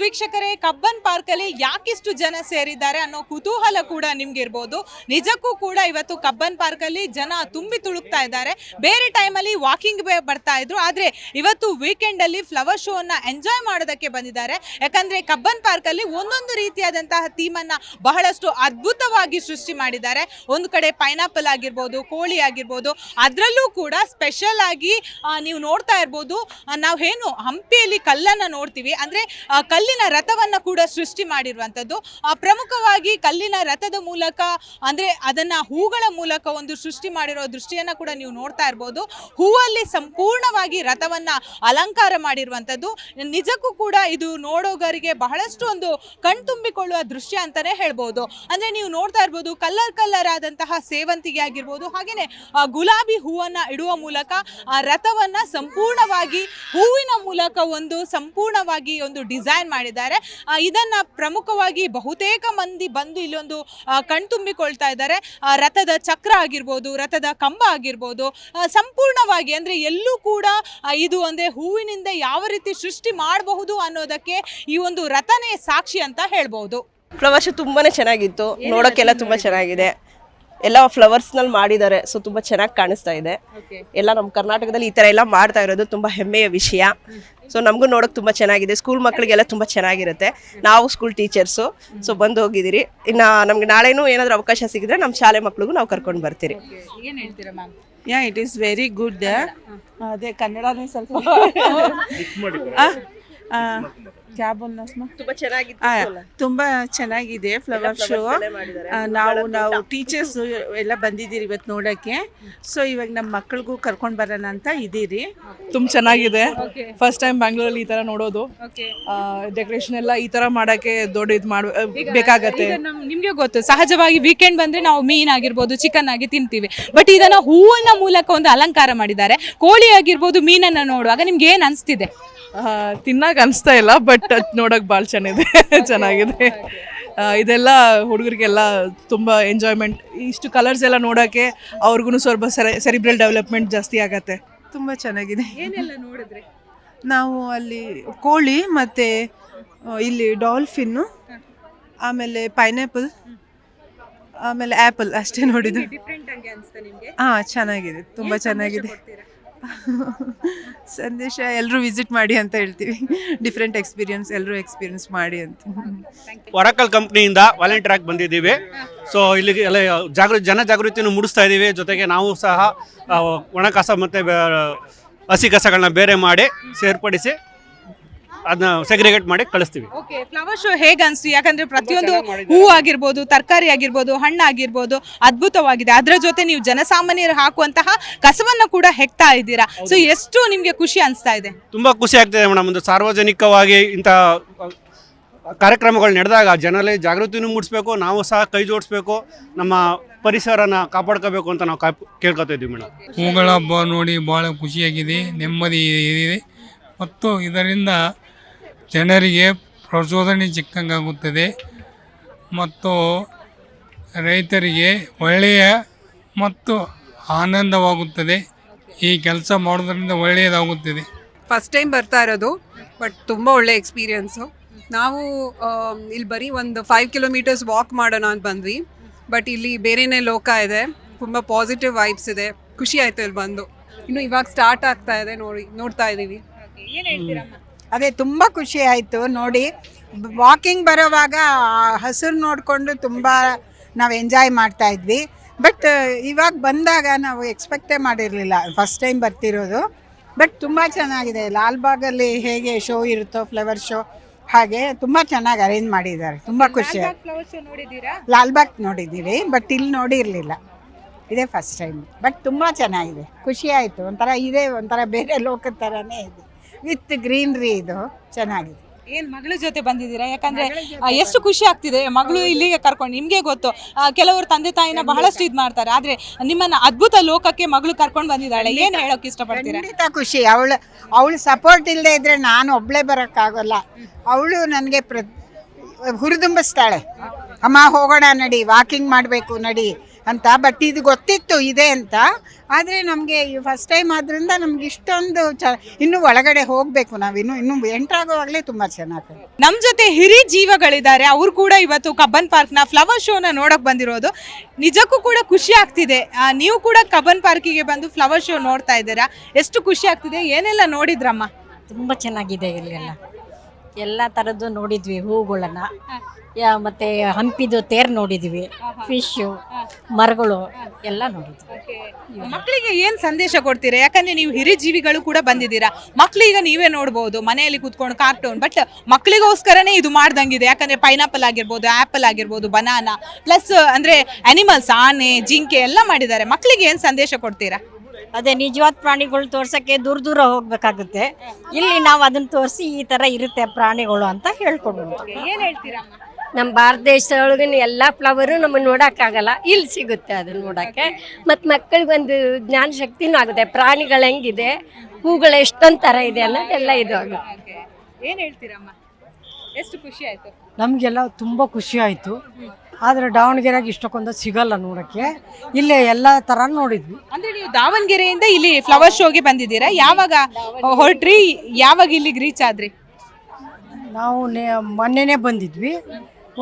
ವೀಕ್ಷಕರೇ ಕಬ್ಬನ್ ಪಾರ್ಕಲ್ಲಿ ಯಾಕಿಷ್ಟು ಜನ ಸೇರಿದ್ದಾರೆ ಅನ್ನೋ ಕುತೂಹಲ ಕೂಡ ನಿಮ್ಗೆ ಇರ್ಬೋದು ನಿಜಕ್ಕೂ ಕೂಡ ಇವತ್ತು ಕಬ್ಬನ್ ಪಾರ್ಕಲ್ಲಿ ಜನ ತುಂಬಿ ತುಳುಕ್ತಾ ಇದ್ದಾರೆ. ಬೇರೆ ಟೈಮಲ್ಲಿ ವಾಕಿಂಗ್ ಬರ್ತಾ ಇದ್ರು ಆದರೆ ಇವತ್ತು ವೀಕೆಂಡ್ ಅಲ್ಲಿ ಫ್ಲವರ್ ಶೋನ ಎಂಜಾಯ್ ಮಾಡೋದಕ್ಕೆ ಬಂದಿದ್ದಾರೆ. ಯಾಕಂದ್ರೆ ಕಬ್ಬನ್ ಪಾರ್ಕಲ್ಲಿ ಒಂದೊಂದು ರೀತಿಯಾದಂತಹ ಥೀಮನ್ನು ಬಹಳಷ್ಟು ಅದ್ಭುತವಾಗಿ ಸೃಷ್ಟಿ ಮಾಡಿದ್ದಾರೆ. ಒಂದು ಕಡೆ ಪೈನಾಪಲ್ ಆಗಿರ್ಬೋದು ಕೋಳಿ ಆಗಿರ್ಬೋದು ಅದರಲ್ಲೂ ಕೂಡ ಸ್ಪೆಷಲ್ ಆಗಿ ನೀವು ನೋಡ್ತಾ ಇರ್ಬೋದು ನಾವು ಏನು ಹಂಪಿಯಲ್ಲಿ ಕಲ್ಲನ್ನ ನೋಡ್ತೀವಿ. ಅಂದ್ರೆ ಆ, ಕಲ್ಲಿನ ರಥವನ್ನು ಕೂಡ ಸೃಷ್ಟಿ ಮಾಡಿರುವಂಥದ್ದು. ಪ್ರಮುಖವಾಗಿ ಕಲ್ಲಿನ ರಥದ ಮೂಲಕ, ಅಂದ್ರೆ ಅದನ್ನ ಹೂಗಳ ಮೂಲಕ ಒಂದು ಸೃಷ್ಟಿ ಮಾಡಿರೋ ದೃಷ್ಟಿಯನ್ನ ಕೂಡ ನೀವು ನೋಡ್ತಾ ಇರ್ಬೋದು. ಹೂವಲ್ಲಿ ಸಂಪೂರ್ಣವಾಗಿ ರಥವನ್ನು ಅಲಂಕಾರ ಮಾಡಿರುವಂಥದ್ದು. ನಿಜಕ್ಕೂ ಕೂಡ ಇದು ನೋಡೋಗರಿಗೆ ಬಹಳಷ್ಟು ಒಂದು ಕಣ್ತುಂಬಿಕೊಳ್ಳುವ ದೃಶ್ಯ ಅಂತಾನೆ ಹೇಳ್ಬೋದು. ಅಂದ್ರೆ ನೀವು ನೋಡ್ತಾ ಇರ್ಬೋದು ಕಲ್ಲರ್ ಕಲ್ಲರ್ ಆದಂತಹ ಸೇವಂತಿಗೆ ಆಗಿರ್ಬೋದು ಹಾಗೆಯೇ ಗುಲಾಬಿ ಹೂವನ್ನು ಇಡುವ ಮೂಲಕ, ಆ, ರಥವನ್ನ ಸಂಪೂರ್ಣವಾಗಿ ಹೂವಿನ ಮೂಲಕ ಒಂದು ಸಂಪೂರ್ಣವಾಗಿ ಒಂದು ಡಿಸೈನ್ ಮಾಡಿದ್ದಾರೆ. ಇದನ್ನ ಪ್ರಮುಖವಾಗಿ ಬಹುತೇಕ ಮಂದಿ ಬಂದು ಇಲ್ಲೊಂದು ಕಣ್ತುಂಬಿಕೊಳ್ತಾ ಇದ್ದಾರೆ. ರಥದ ಚಕ್ರ ಆಗಿರ್ಬೋದು ರಥದ ಕಂಬ ಆಗಿರ್ಬೋದು ಸಂಪೂರ್ಣವಾಗಿ ಅಂದ್ರೆ ಎಲ್ಲೂ ಕೂಡ ಇದು ಅಂದ್ರೆ ಹೂವಿನಿಂದ ಯಾವ ರೀತಿ ಸೃಷ್ಟಿ ಮಾಡಬಹುದು ಅನ್ನೋದಕ್ಕೆ ಈ ಒಂದು ರಥನೇ ಸಾಕ್ಷಿ ಅಂತ ಹೇಳ್ಬೋದು. ಪ್ರವಾಸ ತುಂಬಾನೇ ಚೆನ್ನಾಗಿತ್ತು. ನೋಡೋಕ್ಕೆಲ್ಲ ತುಂಬಾ ಚೆನ್ನಾಗಿದೆ. ಎಲ್ಲ ಫ್ಲವರ್ಸ್ನಲ್ಲಿ ಮಾಡಿದ್ದಾರೆ. ಸೊ ತುಂಬಾ ಚೆನ್ನಾಗಿ ಕಾಣಿಸ್ತಾ ಇದೆ. ಎಲ್ಲ ನಮ್ಮ ಕರ್ನಾಟಕದಲ್ಲಿ ಈ ತರ ಎಲ್ಲ ಮಾಡ್ತಾ ಇರೋದು ತುಂಬಾ ಹೆಮ್ಮೆಯ ವಿಷಯ. ಸೊ ನಮಗೂ ನೋಡೋಕೆ ತುಂಬಾ ಚೆನ್ನಾಗಿದೆ. ಸ್ಕೂಲ್ ಮಕ್ಕಳಿಗೆಲ್ಲ ತುಂಬಾ ಚೆನ್ನಾಗಿರುತ್ತೆ. ನಾವು ಸ್ಕೂಲ್ ಟೀಚರ್ಸು ಸೊ ಬಂದು ಹೋಗಿದ್ದೀರಿ. ಇನ್ನು ನಮ್ಗೆ ನಾಳೆನೂ ಏನಾದರೂ ಅವಕಾಶ ಸಿಗಿದ್ರೆ ನಮ್ಮ ಶಾಲೆ ಮಕ್ಕಳಿಗೂ ನಾವು ಕರ್ಕೊಂಡು ಬರ್ತೀರಿ. ಏನ್ ಹೇಳ್ತೀರಾ ma'am yeah it is very good ಅದೇ ಕನ್ನಡನೇ ಸ್ವಲ್ಪ ಕ್ಯಾಬ್ ತುಂಬಾ ಚೆನ್ನಾಗಿದೆ ತುಂಬಾ ಚೆನ್ನಾಗಿದೆ ಫ್ಲವರ್ ಶೋ ನಾವು ನಾವು ಟೀಚರ್ಸ್ ಎಲ್ಲ ಬಂದಿದ್ದೀರಿ ಇವತ್ತು ನೋಡಕ್ಕೆ. ಸೊ ಇವಾಗ ನಮ್ಮ ಮಕ್ಕಳಿಗೂ ಕರ್ಕೊಂಡು ಬರೋಣ ಅಂತ ಇದ್ದೀರಿ. ತುಂಬ ಚೆನ್ನಾಗಿದೆ. ಫಸ್ಟ್ ಟೈಮ್ ಬ್ಯಾಂಗ್ಳೂರಲ್ಲಿ ಈ ತರ ನೋಡೋದು. ಡೆಕೋರೇಷನ್ ಎಲ್ಲ ಈ ತರ ಮಾಡಕ್ಕೆ ದೊಡ್ಡ ಇದು ಮಾಡ ಬೇಕಾಗತ್ತೆ. ನಿಮ್ಗೆ ಗೊತ್ತು ಸಹಜವಾಗಿ ವೀಕೆಂಡ್ ಬಂದ್ರೆ ನಾವು ಮೀನ್ ಆಗಿರ್ಬೋದು ಚಿಕನ್ ಆಗಿ ತಿಂತೀವಿ. ಬಟ್ ಇದನ್ನ ಹೂವಿನ ಮೂಲಕ ಒಂದು ಅಲಂಕಾರ ಮಾಡಿದ್ದಾರೆ. ಕೋಳಿ ಆಗಿರ್ಬೋದು ಮೀನನ್ನ ನೋಡುವಾಗ ನಿಮ್ಗೆ ಏನ್ ಅನ್ಸ್ತಿದೆ? ಆ, ಅನಿಸ್ತಾ ಇಲ್ಲ ಬಟ್ ನೋಡೋಕೆ ಭಾಳ ಚೆನ್ನಾಗಿದೆ ಚೆನ್ನಾಗಿದೆ. ಇದೆಲ್ಲ ಹುಡುಗರಿಗೆಲ್ಲ ತುಂಬ ಎಂಜಾಯ್ಮೆಂಟ್ ಇಷ್ಟು ಕಲರ್ಸ್ ಎಲ್ಲ ನೋಡೋಕ್ಕೆ ಅವ್ರಿಗೂ ಸ್ವಲ್ಪ ಸೆರಿಬ್ರಲ್ ಡೆವಲಪ್ಮೆಂಟ್ ಜಾಸ್ತಿ ಆಗತ್ತೆ. ತುಂಬ ಚೆನ್ನಾಗಿದೆ. ಏನೆಲ್ಲ ನೋಡಿದ್ರೆ? ನಾವು ಅಲ್ಲಿ ಕೋಳಿ ಮತ್ತು ಇಲ್ಲಿ ಡಾಲ್ಫಿನ್ನು ಆಮೇಲೆ ಪೈನಾಪಲ್ ಆಮೇಲೆ ಆ್ಯಪಲ್ ಅಷ್ಟೇ ನೋಡಿದ್ದು. ಡಿಫ್ರೆಂಟ್ ಆಗಿ ಅನ್ಸ್ತಾ ನಿಮ್ಗೆ? ಹಾಂ ಚೆನ್ನಾಗಿದೆ ತುಂಬ ಚೆನ್ನಾಗಿದೆ. ಸಂದೇಶ ಎಲ್ಲರೂ ವಿಸಿಟ್ ಮಾಡಿ ಅಂತ ಹೇಳ್ತೀವಿ. ಡಿಫ್ರೆಂಟ್ ಎಕ್ಸ್ಪೀರಿಯನ್ಸ್ ಎಲ್ಲರೂ ಎಕ್ಸ್ಪೀರಿಯನ್ಸ್ ಮಾಡಿ ಅಂತ. ಒರಕಲ್ ಕಂಪ್ನಿಯಿಂದ ವಾಲಂಟಿಯರ್ ಆಗಿ ಬಂದಿದ್ದೀವಿ. ಸೊ ಇಲ್ಲಿಗೆ ಎಲ್ಲ ಜಾಗೃತಿ ಜನ ಜಾಗೃತಿಯನ್ನು ಮೂಡಿಸ್ತಾ ಇದ್ದೀವಿ ಜೊತೆಗೆ ನಾವು ಸಹ ಒಣ ಕಸ ಮತ್ತು ಹಸಿ ಕಸಗಳನ್ನ ಬೇರೆ ಮಾಡಿ ಸೇರ್ಪಡಿಸಿ ಅದನ್ನ ಸೆಗ್ರಿಗೇಟ್ ಮಾಡಿ ಕಳಿಸ್ತೀವಿ. ಓಕೆ ಫ್ಲವರ್ ಶೋ ಹೇಗೆ ಅನಿಸ್ತು? ಯಾಕಂದ್ರೆ ಪ್ರತಿಯೊಂದು ಹೂ ಆಗಿರ್ಬೋದು ತರಕಾರಿ ಆಗಿರ್ಬೋದು ಹಣ್ಣು ಆಗಿರ್ಬೋದು ಅದ್ಭುತವಾಗಿದೆ. ಅದರ ಜೊತೆ ನೀವು ಜನಸಾಮಾನ್ಯರು ಹಾಕುವಂತಹ ಕಸವನ್ನು ಕೂಡ ಹೆಕ್ತಾ ಇದ್ದೀರಾ? ಸೊ ಎಷ್ಟು ನಿಮಗೆ ಖುಷಿ ಅನಿಸ್ತಾ ಇದೆ? ತುಂಬ ಖುಷಿ ಆಗ್ತಿದೆ ಮೇಡಮ್. ಒಂದು ಸಾರ್ವಜನಿಕವಾಗಿ ಇಂಥ ಕಾರ್ಯಕ್ರಮಗಳು ನಡೆದಾಗ ಜನರಲ್ಲಿ ಜಾಗೃತಿನೂ ಮೂಡಿಸ್ಬೇಕು ನಾವು ಸಹ ಕೈ ಜೋಡಿಸ್ಬೇಕು ನಮ್ಮ ಪರಿಸರನ ಕಾಪಾಡ್ಕೋಬೇಕು ಅಂತ ನಾವು ಕಾಪ್ ಕೇಳ್ಕೊತಾ ಇದ್ದೀವಿ ಮೇಡಮ್. ಹೂಗಳ ಹಬ್ಬ ನೋಡಿ ಭಾಳ ಖುಷಿಯಾಗಿದೆ ನೆಮ್ಮದಿ ಇದೆ. ಮತ್ತು ಇದರಿಂದ ಜನರಿಗೆ ಪ್ರಚೋದನೆ ಸಿಕ್ಕಂಗಾಗುತ್ತದೆ ಮತ್ತು ರೈತರಿಗೆ ಒಳ್ಳೆಯ ಮತ್ತು ಆನಂದವಾಗುತ್ತದೆ. ಈ ಕೆಲಸ ಮಾಡೋದರಿಂದ ಒಳ್ಳೆಯದಾಗುತ್ತದೆ. ಫಸ್ಟ್ ಟೈಮ್ ಬರ್ತಾ ಇರೋದು ಬಟ್ ತುಂಬ ಒಳ್ಳೆ ಎಕ್ಸ್ಪೀರಿಯನ್ಸು ನಾವು ಇಲ್ಲಿ ಬರೀ ಒಂದು ಫೈವ್ ಕಿಲೋಮೀಟರ್ಸ್ ವಾಕ್ ಮಾಡೋಣ ಅಂತ ಬಂದ್ವಿ. ಬಟ್ ಇಲ್ಲಿ ಬೇರೆನೇ ಲೋಕ ಇದೆ ತುಂಬ ಪಾಸಿಟಿವ್ ವೈಬ್ಸ್ ಇದೆ. ಖುಷಿ ಆಯಿತು ಇಲ್ಲಿ ಬಂದು. ಇನ್ನು ಇವಾಗ ಸ್ಟಾರ್ಟ್ ಆಗ್ತಾ ಇದೆ ನೋಡಿ ನೋಡ್ತಾ ಇದ್ದೀವಿ ಅದೇ ತುಂಬ ಖುಷಿ ಆಯಿತು ನೋಡಿ. ವಾಕಿಂಗ್ ಬರೋವಾಗ ಹಸಿರು ನೋಡಿಕೊಂಡು ತುಂಬ ನಾವು ಎಂಜಾಯ್ ಮಾಡ್ತಾ ಇದ್ವಿ. ಬಟ್ ಇವಾಗ ಬಂದಾಗ ನಾವು ಎಕ್ಸ್ಪೆಕ್ಟೇ ಮಾಡಿರಲಿಲ್ಲ. First time ಬರ್ತಿರೋದು. ಬಟ್ ತುಂಬ ಚೆನ್ನಾಗಿದೆ. ಲಾಲ್ಬಾಗಲ್ಲಿ ಹೇಗೆ ಶೋ ಇರುತ್ತೋ ಫ್ಲವರ್ ಶೋ ಹಾಗೆ ತುಂಬ ಚೆನ್ನಾಗಿ ಅರೇಂಜ್ ಮಾಡಿದ್ದಾರೆ. ತುಂಬ ಖುಷಿ ಲಾಲ್ಬಾಗ್ ನೋಡಿದ್ದೀವಿ. ಬಟ್ ಇಲ್ಲಿ ನೋಡಿರಲಿಲ್ಲ. ಇದೇ ಫಸ್ಟ್ ಟೈಮ್ ಬಟ್ ತುಂಬ ಚೆನ್ನಾಗಿದೆ. ಖುಷಿ ಆಯಿತು. ಒಂಥರ ಇದೇ ಒಂಥರ ಬೇರೆ ಲೋಕದ ಥರನೇ ಇದೆ. ವಿತ್ ಗ್ರೀನ್ರಿ ಇದು ಚೆನ್ನಾಗಿದೆ. ಏನ್ ಮಗಳ ಜೊತೆ ಬಂದಿದ್ದೀರಾ? ಯಾಕಂದ್ರೆ ಆ, ಎಷ್ಟು ಖುಷಿ ಆಗ್ತಿದೆ. ಮಗಳು ಇಲ್ಲಿಗೆ ಕರ್ಕೊಂಡು ನಿಮ್ಗೆ ಗೊತ್ತು. ಆ, ಕೆಲವರು ತಂದೆ ತಾಯಿನ ಬಹಳಷ್ಟು ಇದ್ ಮಾಡ್ತಾರೆ. ಆದ್ರೆ ನಿಮ್ಮನ್ನ ಅದ್ಭುತ ಲೋಕಕ್ಕೆ ಮಗಳು ಕರ್ಕೊಂಡು ಬಂದಿದ್ದಾಳೆ. ಏನ್ ಹೇಳೋಕೆ ಇಷ್ಟಪಡ್ತೀರಾ? ಖಂಡಿತ ಖುಷಿ. ಅವಳು ಅವಳು ಸಪೋರ್ಟ್ ಇಲ್ಲದೆ ಇದ್ರೆ ನಾನು ಒಬ್ಳೆ ಬರೋಕ್ಕಾಗಲ್ಲ. ಅವಳು ನನಗೆ ಪ್ರ ಹುರಿದುಂಬಿಸ್ತಾಳೆ. ಅಮ್ಮ ಹೋಗೋಣ ನಡಿ ವಾಕಿಂಗ್ ಮಾಡಬೇಕು ನಡಿ. ಅಂತ ಬಟ್ ಇದು ಗೊತ್ತಿತ್ತು ಇದೆ ಅಂತ. ಆದರೆ ನಮಗೆ ಫಸ್ಟ್ ಟೈಮ್ ಆದ್ರಿಂದ ನಮ್ಗೆ ಇಷ್ಟೊಂದು ಚ ಇನ್ನೂ ಒಳಗಡೆ ಹೋಗಬೇಕು ನಾವಿನ್ನು ಇನ್ನೂ ಎಂಟ್ರಾಗೋವಾಗಲೇ ತುಂಬ ಚೆನ್ನಾಗಿ ನಮ್ಮ ಜೊತೆ ಹಿರಿ ಜೀವಗಳಿದ್ದಾರೆ ಅವ್ರು ಕೂಡ ಇವತ್ತು ಕಬ್ಬನ್ ಪಾರ್ಕ್ನ ಫ್ಲವರ್ ಶೋನ ನೋಡೋಕೆ ಬಂದಿರೋದು. ನಿಜಕ್ಕೂ ಕೂಡ ಖುಷಿ ಆಗ್ತಿದೆ. ನೀವು ಕೂಡ ಕಬ್ಬನ್ ಪಾರ್ಕಿಗೆ ಬಂದು ಫ್ಲವರ್ ಶೋ ನೋಡ್ತಾ ಇದ್ದೀರಾ? ಎಷ್ಟು ಖುಷಿ ಆಗ್ತಿದೆ? ಏನೆಲ್ಲ ನೋಡಿದ್ರಮ್ಮ? ತುಂಬ ಚೆನ್ನಾಗಿದೆ ಇಲ್ಲೆಲ್ಲ. ಎಲ್ಲ ಥರದ್ದು ನೋಡಿದ್ವಿ ಹೂಗಳನ್ನ ಮತ್ತೆ ಹಂಪಿದು ತೇರ್ ನೋಡಿದ್ವಿ ಫಿಶ್ ಮರಗಳು ಎಲ್ಲ ನೋಡಿದ್ವಿ. ಮಕ್ಕಳಿಗೆ ಏನ್ ಸಂದೇಶ ಕೊಡ್ತೀರಾ? ಯಾಕಂದ್ರೆ ನೀವು ಹಿರಿ ಜೀವಿಗಳು ಕೂಡ ಬಂದಿದ್ದೀರಾ. ಮಕ್ಕಳೀಗ ನೀವೇ ನೋಡ್ಬೋದು, ಮನೆಯಲ್ಲಿ ಕೂತ್ಕೊಂಡು ಕಾರ್ಟೂನ್ ಬಟ್ ಮಕ್ಕಳಿಗೋಸ್ಕರನೇ ಇದು ಮಾಡ್ದಂಗಿದೆ. ಯಾಕಂದ್ರೆ ಪೈನಾಪಲ್ ಆಗಿರ್ಬೋದು ಆಪಲ್ ಆಗಿರ್ಬೋದು ಬನಾನಾ ಪ್ಲಸ್ ಅಂದ್ರೆ ಅನಿಮಲ್ಸ್ ಆನೆ, ಜಿಂಕೆ ಎಲ್ಲ ಮಾಡಿದ್ದಾರೆ. ಮಕ್ಕಳಿಗೆ ಏನ್ ಸಂದೇಶ ಕೊಡ್ತೀರಾ? ಅದೇ ನಿಜವಾದ ಪ್ರಾಣಿಗಳು ತೋರ್ಸಕ್ಕೆ ದೂರ ದೂರ ಹೋಗ್ಬೇಕಾಗುತ್ತೆ. ಇಲ್ಲಿ ನಾವು ಅದನ್ನ ತೋರಿಸಿ ಈ ಥರ ಇರುತ್ತೆ ಪ್ರಾಣಿಗಳು ಅಂತ ಹೇಳ್ಕೊಡ್ಬೋದು ಏನ್ ಹೇಳ್ತೀರಾ? ನಮ್ಮ ಭಾರತ ದೇಶದೊಳಗೆ ಎಲ್ಲ ಫ್ಲವರು ನಮಗೆ ನೋಡೋಕ್ಕಾಗಲ್ಲ ಇಲ್ಲಿ ಸಿಗುತ್ತೆ ಅದನ್ನು ನೋಡೋಕ್ಕೆ. ಮತ್ತು ಮಕ್ಕಳಿಗೆ ಒಂದು ಜ್ಞಾನ ಶಕ್ತಿನೂ ಆಗುತ್ತೆ. ಪ್ರಾಣಿಗಳು ಹೆಂಗಿದೆ ಹೂಗಳು ಎಷ್ಟೊಂದು ಥರ ಇದೆ ಅನ್ನೋದೆಲ್ಲ ಇದು ಆಗುತ್ತೆ. ಏನು ಹೇಳ್ತೀರಮ್ಮ? ಎಷ್ಟು ಖುಷಿ ಆಯ್ತು? ನಮಗೆಲ್ಲ ತುಂಬ ಖುಷಿ ಆಯಿತು. ಆದರೆ ದಾವಣಗೆರೆಗೆ ಇಷ್ಟಕ್ಕೊಂದು ಸಿಗಲ್ಲ ನೋಡೋಕ್ಕೆ. ಇಲ್ಲೇ ಎಲ್ಲ ಥರ ನೋಡಿದ್ವಿ. ಅಂದ್ರೆ ನೀವು ದಾವಣಗೆರೆಯಿಂದ ಇಲ್ಲಿ ಫ್ಲವರ್ ಶೋಗೆ ಬಂದಿದ್ದೀರಾ? ಯಾವಾಗ ಹೊರಟ್ರಿ? ಯಾವಾಗ ಇಲ್ಲಿಗೆ ರೀಚ್ ಆದ್ರಿ? ನಾವು ನೆ ಮೊನ್ನೆನೇ ಬಂದಿದ್ವಿ.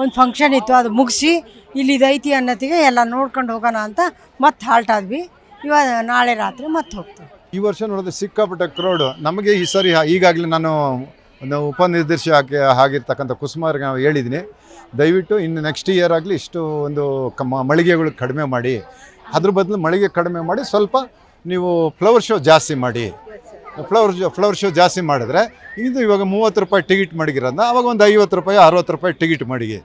ಒಂದು ಫಂಕ್ಷನ್ ಇತ್ತು ಅದು ಮುಗಿಸಿ ಇಲ್ಲಿ ಇದೈತಿ ಅನ್ನೋತ್ತಿಗೆ ಎಲ್ಲ ನೋಡ್ಕೊಂಡು ಹೋಗೋಣ ಅಂತ ಮತ್ತೆ ಹಾಲ್ಟ್ ಆದ್ವಿ ಇವಾಗ ನಾಳೆ ರಾತ್ರಿ ಮತ್ತೆ ಹೋಗ್ತೀವಿ. ಈ ವರ್ಷ ನೋಡಿದ್ರೆ ಸಿಕ್ಕಾಪಟ್ಟೆ ಕ್ರೌಡ್ ನಮಗೆ ಈ ಸರಿ ಈಗಾಗಲೇ ನಾನು ಒಂದು ಆಗಿ, ಆಗಿರ್ತಕ್ಕಂಥ ಕುಸುಮಾರ್ಗೆ ನಾವು ಹೇಳಿದ್ದೀನಿ ದಯವಿಟ್ಟು ಇನ್ನು ನೆಕ್ಸ್ಟ್ ಇಯರ್ ಆಗಲಿ ಇಷ್ಟು ಒಂದು ಕಮ್ಮ ಮಳಿಗೆಗಳು ಕಡಿಮೆ ಮಾಡಿ, ಅದ್ರ ಬದಲು ಮಳಿಗೆ ಕಡಿಮೆ ಮಾಡಿ ಸ್ವಲ್ಪ ನೀವು ಫ್ಲವರ್ ಶೋ ಜಾಸ್ತಿ ಮಾಡಿ ಫ್ಲವರ್ ಶೋ ಫ್ಲವರ್ ಶೋ ಜಾಸ್ತಿ ಮಾಡಿದ್ರೆ ಇದು ಇವಾಗ ಮೂವತ್ತು ರೂಪಾಯಿ ಟಿಕೆಟ್ ಮಡಗಿರೋದನ್ನ ಅವಾಗ ಒಂದು ಐವತ್ತು ರೂಪಾಯಿ, ಅರವತ್ತು ರೂಪಾಯಿ ಟಿಕೆಟ್ ಮಡಿಗೆ.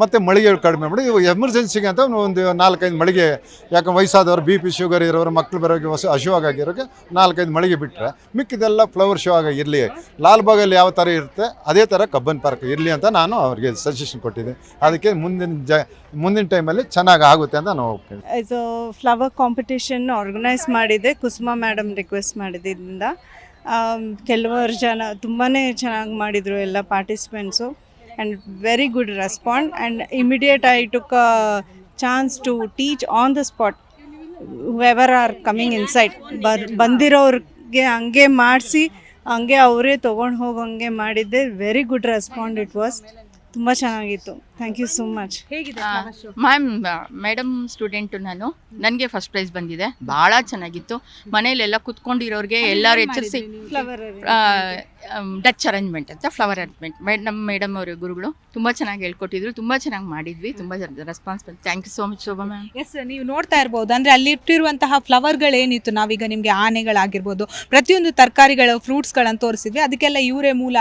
ಮತ್ತು ಮಳಿಗೆಗಳು ಕಡಿಮೆ ಮಾಡಿ ಎಮರ್ಜೆನ್ಸಿಗೆ ಅಂತ ಒಂದು ನಾಲ್ಕೈದು ಮಳಿಗೆ, ಯಾಕಂದ್ರೆ ವಯಸ್ಸಾದವರು ಬಿ ಪಿ ಶುಗರ್ ಇರೋರು, ಮಕ್ಳು ಬರೋಕ್ಕೆ ಹೊಸ ಹಶುವಾಗಿರೋಕ್ಕೆ ನಾಲ್ಕೈದು ಮಳಿಗೆ ಬಿಟ್ಟರೆ ಮಿಕ್ಕಿದೆಲ್ಲ ಫ್ಲವರ್ ಶೋ ಆಗಿ ಇರಲಿ ಲಾಲ್ಬಾಗಲ್ಲಿ ಯಾವ ಥರ ಇರುತ್ತೆ, ಅದೇ ಥರ ಕಬ್ಬನ್ ಪಾರ್ಕ್ ಇರಲಿ ಅಂತ ನಾನು ಅವ್ರಿಗೆ ಸಜೆಷನ್ ಕೊಟ್ಟಿದ್ದೆ ಅದಕ್ಕೆ ಮುಂದಿನ ಜ, ಮುಂದಿನ ಟೈಮಲ್ಲಿ ಚೆನ್ನಾಗಿ ಆಗುತ್ತೆ ಅಂತ ನಾವು ಹೋಗ್ತೀವಿ ಇದು ಫ್ಲವರ್ ಕಾಂಪಿಟೇಷನ್ ಆರ್ಗನೈಸ್ ಮಾಡಿದೆ, ಕುಸುಮಾ ಮೇಡಮ್ ರಿಕ್ವೆಸ್ಟ್ ಮಾಡಿದ್ದರಿಂದ ಕೆಲವರು ಜನ ತುಂಬಾ ಚೆನ್ನಾಗಿ ಮಾಡಿದರು ಎಲ್ಲ participants and very good respond and immediate I took chance to teach on the spot whoever are coming inside ಬರ್ ಬಂದಿರೋರಿಗೆ ಹಂಗೆ ಮಾಡಿಸಿ ಹಂಗೆ ಅವರೇ ತೊಗೊಂಡು ಹಾಗೆ ಮಾಡಿದ್ದೆ very good respond it was ತುಂಬ ಚೆನ್ನಾಗಿತ್ತು ಥ್ಯಾಂಕ್ ಯು ಸೋ ಮಚ್ ಹೇಗಿದೆ ಮ್ಯಾಮ್ ಮೇಡಮ್ ಸ್ಟೂಡೆಂಟು ನಾನು. ನನಗೆ ಫಸ್ಟ್ ಪ್ರೈಸ್ ಬಂದಿದೆ. ಭಾಳ ಚೆನ್ನಾಗಿತ್ತು. ಮನೇಲೆಲ್ಲ ಕುತ್ಕೊಂಡಿರೋರಿಗೆ ಎಲ್ಲರೂ ಎಚ್ಚರಿಸಿ ಫ್ಲವರ್ ಡಚ್ ಅರೇಂಜ್ಮೆಂಟ್ ಅಂತ ಫ್ಲವರ್ ಅರೇಂಜ್ಮೆಂಟ್ ಮೇಡ್ ನಮ್ಮ ಮೇಡಮ್ ಅವರು ಗುರುಗಳು ತುಂಬ ಚೆನ್ನಾಗಿ ಹೇಳ್ಕೊಟ್ಟಿದ್ರು ತುಂಬ ಚೆನ್ನಾಗಿ ಮಾಡಿದ್ವಿ ತುಂಬ ರೆಸ್ಪಾನ್ಸ್ ಬಂತು. Thank you so much Shobha ma'am yes ನೀವು ನೋಡ್ತಾ ಇರ್ಬೋದು. ಅಂದ್ರೆ ಅಲ್ಲಿ ಇಟ್ಟಿರುವಂತಹ ಫ್ಲವರ್ಗಳೇನಿತ್ತು ನಾವೀಗ ನಿಮಗೆ ಆನೆಗಳಾಗಿರ್ಬೋದು. ಪ್ರತಿಯೊಂದು ತರಕಾರಿಗಳು ಫ್ರೂಟ್ಸ್ಗಳನ್ನು ತೋರಿಸಿದ್ವಿ. ಅದಕ್ಕೆಲ್ಲ ಇವರೇ ಮೂಲ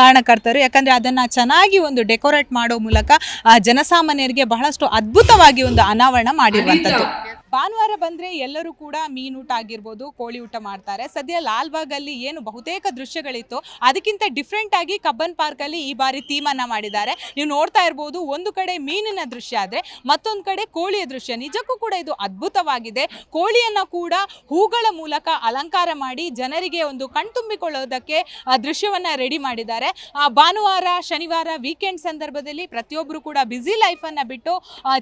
ಕಾರಣಕರ್ತರು. ಯಾಕಂದ್ರೆ ಅದನ್ನ ಚೆನ್ನಾಗಿ ಒಂದು ಡೆಕೋರೇಟ್ ಮಾಡೋ ಮೂಲಕ ಜನಸಾಮಾನ್ಯರಿಗೆ ಬಹಳಷ್ಟು ಅದ್ಭುತವಾಗಿ ಒಂದು ಅನಾವರಣ ಮಾಡಿರುವಂಥದ್ದು. ಭಾನುವಾರ ಬಂದ್ರೆ ಎಲ್ಲರೂ ಕೂಡ ಮೀನು ಊಟ ಆಗಿರ್ಬೋದು, ಕೋಳಿ ಊಟ ಮಾಡ್ತಾರೆ. ಸದ್ಯ ಲಾಲ್ಬಾಗಲ್ಲಿ ಏನು ಬಹುತೇಕ ದೃಶ್ಯಗಳಿತ್ತು. ಅದಕ್ಕಿಂತ ಡಿಫ್ರೆಂಟ್ ಆಗಿ ಕಬ್ಬನ್ ಪಾರ್ಕ್ ಅಲ್ಲಿ ಈ ಬಾರಿ ಥೀಮ್ ಅನ್ನ ಮಾಡಿದ್ದಾರೆ. ನೀವು ನೋಡ್ತಾ ಇರ್ಬೋದು, ಒಂದು ಕಡೆ ಮೀನಿನ ದೃಶ್ಯ ಆದರೆ ಮತ್ತೊಂದು ಕಡೆ ಕೋಳಿಯ ದೃಶ್ಯ. ನಿಜಕ್ಕೂ ಕೂಡ ಇದು ಅದ್ಭುತವಾಗಿದೆ. ಕೋಳಿಯನ್ನ ಕೂಡ ಹೂಗಳ ಮೂಲಕ ಅಲಂಕಾರ ಮಾಡಿ ಜನರಿಗೆ ಒಂದು ಕಣ್ತುಂಬಿಕೊಳ್ಳೋದಕ್ಕೆ ದೃಶ್ಯವನ್ನ ರೆಡಿ ಮಾಡಿದ್ದಾರೆ. ಭಾನುವಾರ, ಶನಿವಾರ ವೀಕೆಂಡ್ ಸಂದರ್ಭದಲ್ಲಿ ಪ್ರತಿಯೊಬ್ಬರು ಕೂಡ ಬ್ಯುಸಿ ಲೈಫನ್ನು ಬಿಟ್ಟು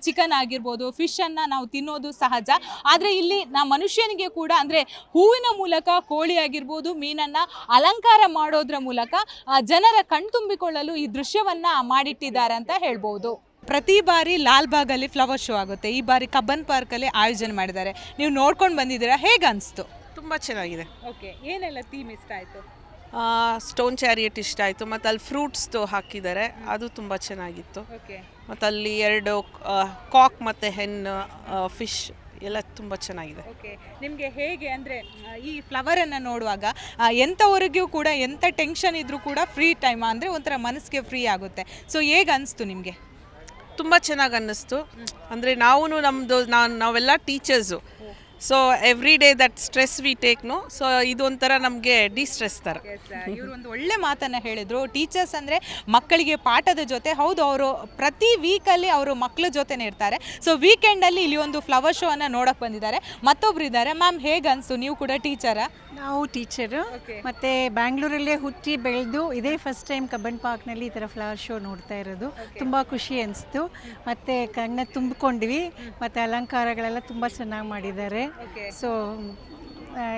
ಚಿಕನ್ ಆಗಿರ್ಬೋದು ಫಿಶ್ ಅನ್ನ ನಾವು ತಿನ್ನೋದು ಸಹಜ ಆದರೆ ಇಲ್ಲಿ ನಾ ಮನುಷ್ಯನಿಗೆ ಕೂಡ ಅಂದರೆ ಹೂವಿನ ಮೂಲಕ ಕೋಳಿ ಆಗಿರ್ಬೋದು ಮೀನನ್ನು ಅಲಂಕಾರ ಮಾಡೋದ್ರ ಮೂಲಕ ಆ, ಜನರ ಕಣ್ತುಂಬಿಕೊಳ್ಳಲು ಈ ದೃಶ್ಯವನ್ನು ಮಾಡಿಟ್ಟಿದ್ದಾರೆ ಅಂತ ಹೇಳ್ಬೋದು. ಪ್ರತಿ ಬಾರಿ ಲಾಲ್ಬಾಗಲ್ಲಿ ಫ್ಲವರ್ ಶೋ ಆಗುತ್ತೆ. ಈ ಬಾರಿ ಕಬ್ಬನ್ ಪಾರ್ಕಲ್ಲಿ ಆಯೋಜನೆ ಮಾಡಿದ್ದಾರೆ. ನೀವು ನೋಡ್ಕೊಂಡು ಬಂದಿದ್ದೀರಾ? ಹೇಗೆ ಅನಿಸ್ತು? ತುಂಬ ಚೆನ್ನಾಗಿದೆ. ಓಕೆ ಏನೆಲ್ಲ ಥೀಮ್ ಇಷ್ಟ ಆಯಿತು? ಸ್ಟೋನ್ ಚಾರಿಯಟ್ ಇಷ್ಟ ಆಯಿತು. ಮತ್ತು ಅಲ್ಲಿ ಫ್ರೂಟ್ಸ್ದು ಹಾಕಿದ್ದಾರೆ. ಅದು ತುಂಬ ಚೆನ್ನಾಗಿತ್ತು. ಓಕೆ. ಮತ್ತು ಅಲ್ಲಿ ಎರಡು ಕಾಕ್ ಮತ್ತು ಹೆಣ್ಣು ಫಿಶ್ ಎಲ್ಲ ತುಂಬ ಚೆನ್ನಾಗಿದೆ. ಓಕೆ ನಿಮಗೆ ಹೇಗೆ ಅಂದರೆ ಈ ಫ್ಲವರನ್ನು ನೋಡುವಾಗ ಆ, ಎಂಥವರಿಗೂ ಕೂಡ ಎಂಥ ಟೆನ್ಷನ್ ಇದ್ರೂ ಕೂಡ ಫ್ರೀ ಟೈಮ್ ಅಂದರೆ ಒಂಥರ ಮನಸ್ಸಿಗೆ ಫ್ರೀ ಆಗುತ್ತೆ. ಸೊ ಹೇಗೆ ಅನಿಸ್ತು ನಿಮಗೆ? ತುಂಬ ಚೆನ್ನಾಗಿ ಅನ್ನಿಸ್ತು. ಅಂದರೆ ನಾವು ನಮ್ಮದು ನಾನು ನಾವೆಲ್ಲ teachers so every day that stress we ಟೇಕ್ನು so ಇದೊಂಥರ ನಮಗೆ ಡಿಸ್ಟ್ರೆಸ್ ಥರ ಇವರು ಒಂದು ಒಳ್ಳೆ ಮಾತನ್ನು ಹೇಳಿದ್ರು. ಟೀಚರ್ಸ್ ಅಂದರೆ ಮಕ್ಕಳಿಗೆ ಪಾಠದ ಜೊತೆ, ಹೌದು, ಅವರು ಪ್ರತಿ ವೀಕಲ್ಲಿ ಅವರು ಮಕ್ಕಳ ಜೊತೆನೇ ಇರ್ತಾರೆ. ಸೊ ವೀಕೆಂಡಲ್ಲಿ ಇಲ್ಲಿ ಒಂದು ಫ್ಲವರ್ ಶೋ ಅನ್ನ ನೋಡಕ್ ಬಂದಿದ್ದಾರೆ. ಮತ್ತೊಬ್ರು ಇದ್ದಾರೆ. ಮ್ಯಾಮ್ ಹೇಗನ್ಸು ನೀವು ಕೂಡ ಟೀಚರಾ ನಾವು ಟೀಚರು. ಮತ್ತೆ ಬ್ಯಾಂಗ್ಳೂರಲ್ಲೇ ಹುಟ್ಟಿ ಬೆಳೆದು ಇದೇ ಫಸ್ಟ್ ಟೈಮ್ ಕಬ್ಬನ್ ಪಾರ್ಕ್ನಲ್ಲಿ ಈ ಥರ ಫ್ಲವರ್ ಶೋ ನೋಡ್ತಾ ಇರೋದು. ತುಂಬ ಖುಷಿ ಅನಿಸ್ತು. ಮತ್ತೆ ಕಣ್ಣ ತುಂಬಿಕೊಂಡ್ವಿ. ಮತ್ತೆ ಅಲಂಕಾರಗಳೆಲ್ಲ ತುಂಬ ಚೆನ್ನಾಗಿ ಮಾಡಿದ್ದಾರೆ. ಸೊ